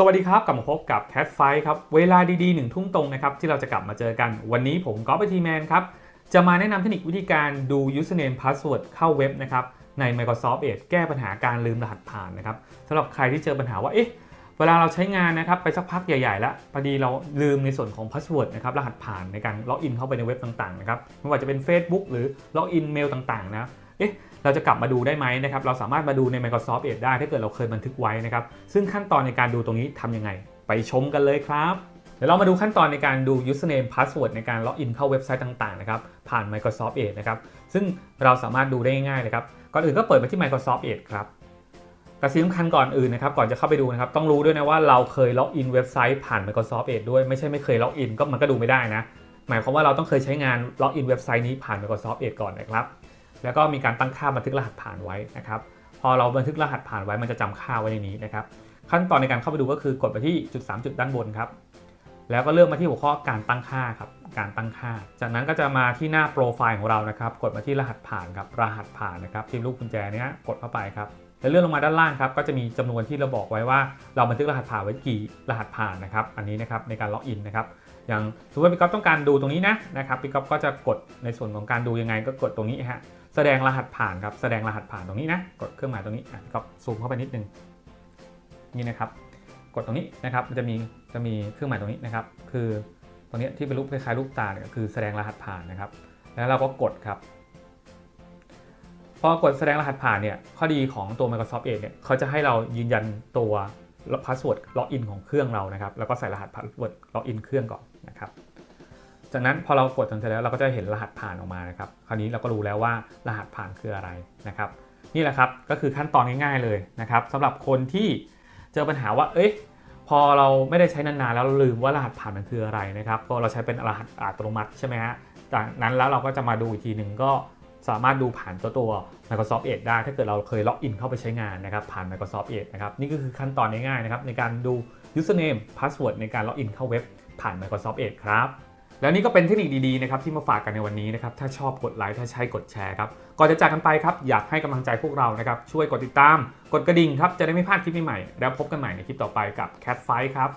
สวัสดีครับ กลับมาพบกับ Cat f i ครับ เวลาดีๆหนึ่งทุ่มตรงนะครับ ที่เราจะกลับมาเจอกัน วันนี้ผมก๊อฟไอทีแมนครับ จะมาแนะนำเทคนิควิธีการดู username password เข้าเว็บนะครับ ใน Microsoft Edge แก้ปัญหาการลืมรหัสผ่านนะครับสำหรับใครที่เจอปัญหาว่า เอ๊ะ เวลาเราใช้งานนะครับ ไปสักพักใหญ่ ๆ แล้วพอดีเราลืมในส่วนของ password นะครับ รหัสผ่านในการล็อกอินเข้าไปในเว็บต่างๆนะครับ ไม่ว่าจะเป็น Facebook หรือล็อกอินเมลต่างๆนะ เอ๊ะเราจะกลับมาดูได้ไหมนะครับเราสามารถมาดูใน Microsoft Edge ได้ถ้าเกิดเราเคยบันทึกไว้นะครับซึ่งขั้นตอนในการดูตรงนี้ทำยังไง ไปชมกันเลยครับเดี๋ยวเรามาดูขั้นตอนในการดู username password ในการล็อกอินเข้าเว็บไซต์ต่างๆนะครับผ่าน Microsoft Edge นะครับซึ่งเราสามารถดูได้ง่ายๆเลยครับก่อนอื่นก็เปิดไปที่ Microsoft Edge ครับแต่สิ่งสำคัญก่อนอื่นนะครับก่อนจะเข้าไปดูนะครับต้องรู้ด้วยนะว่าเราเคยล็อกอินเว็บไซต์ผ่าน Microsoft Edge ด้วยไม่ใช่ไม่เคยล็อกอินก็มันก็ดูไม่ได้นะหมายความว่าเราต้องเคยใช้งานล็อกอินเว็บไซต์นี้ผ่าน Microsoft Edge ก่อนนะครับ แล้วก็มีการตั้งค่าบันทึกรหัสผ่านไว้นะครับ พอเราบันทึกรหัสผ่านไว้มันจะจำค่าไว้ในนี้นะครับ ขั้นตอนในการเข้าไปดูก็คือกดไปที่จุด 3 จุดด้านบนครับ แล้วก็เลือกมาที่หัวข้อการตั้งค่าครับการตั้งค่า จากนั้นก็จะมาที่หน้าโปรไฟล์ของเรานะครับ กดมาที่รหัสผ่านครับ รหัสผ่านนะครับที่ลูกกุญแจเนี้ยกดเข้าไปครับแล้วเลื่อนลงมาด้านล่างครับ ก็จะมีจำนวนที่เราบอกไว้ว่า เราบันทึกรหัสผ่านไว้กี่รหัสผ่านนะครับ อันนี้นะครับในการล็อกอินนะครับ อย่างสมมติว่าพี่ก๊อฟต้องการดูตรงนี้นะนะครับพี่ก๊อฟก็จะกดในส่วนของการดูยังไงก็กดตรงนี้ฮะ แสดงรหัสผ่านครับ แสดงรหัสผ่านตรงนี้นะ กดเครื่องหมายตรงนี้อะก็ซูมเข้าไปนิดนึง นี่นะครับ กดตรงนี้นะครับ มันจะมี จะมีเครื่องหมายตรงนี้นะครับ คือตรงนี้ที่เป็นรูปคล้ายๆรูปตาเนี่ยคือแสดงรหัสผ่านนะครับ แล้วเราก็กดครับพอกดแสดงรหัสผ่านเนี่ยข้อดีของตัว Microsoft Edge เนี่ยเขาจะให้เรายืนยันตัวพาสเวิร์ดล็อกอินของเครื่องเรานะครับ แล้วก็ใส่รหัสพาสเวิร์ดล็อกอินเครื่องก่อนนะครับจากนั้นพอเรากดจนเสร็จแล้วเราก็จะเห็นรหัสผ่านออกมานะครับ คราวนี้เราก็รู้แล้วว่ารหัสผ่านคืออะไรนะครับ นี่แหละครับก็คือขั้นตอนง่ายๆเลยนะครับสำหรับคนที่เจอปัญหาว่าเอ้ย พอเราไม่ได้ใช้นานๆแล้วเราลืมว่ารหัสผ่านมันคืออะไรนะครับพอเราใช้เป็นรหัสอัตโนมัติใช่ไหมฮะจากนั้นแล้วเราก็จะมาดูอีกทีหนึ่งก็สามารถดูผ่านตัวตัว Microsoft Edge ได้ ถ้าเกิดเราเคยล็อกอินเข้าไปใช้งานนะครับผ่าน Microsoft Edge นะครับนี่ก็คือขั้นตอนง่ายๆนะครับในการดู username password ในการล็อกอินเข้าเว็บผ่าน Microsoft Edge ครับ แล้วนี่ก็เป็นเทคนิคดีๆนะครับที่มาฝากกันในวันนี้นะครับถ้าชอบกดไลค์ถ้าใช่กดแชร์ครับก่อนจะจากกันไปครับอยากให้กำลังใจพวกเรานะครับช่วยกดติดตาม กดกระดิ่งครับจะได้ไม่พลาดคลิปใหม่ๆแล้วพบกันใหม่ในคลิปต่อไปกับ Cat Fight ครับ